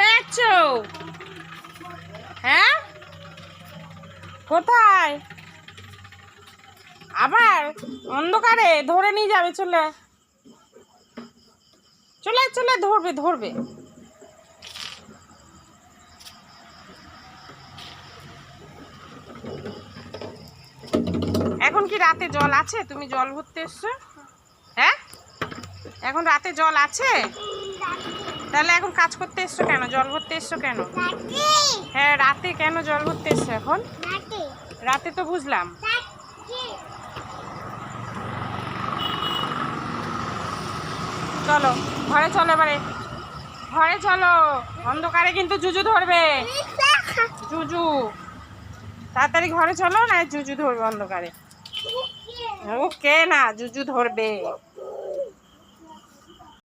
যাচ্ছ? হ্যাঁ? কোথায়? আবার অন্ধকারে ধরে নিয়ে যাবে চলে। চলে চলে, ধরবে ধরবে। এখন কি রাতে জল আছে? তুমি জল ভরতে এসছো? হ্যাঁ? এখন রাতে জল আছে? তাহলে এখন কাজ করতে এসছো কেন? জল ভরতে এসছো কেন? হ্যাঁ রাতে কেন জল ভরতে এসছো এখন? রাতে। তো বুঝলাম। চলো ঘরে চলো এবারে। ঘরে চলো। অন্ধকারে কিন্তু জুজু ধরবে। জুজু। তাড়াতাড়ি ঘরে চলো না জুজু ধরবে অন্ধকারে। ওকে না জুজু ধরবে।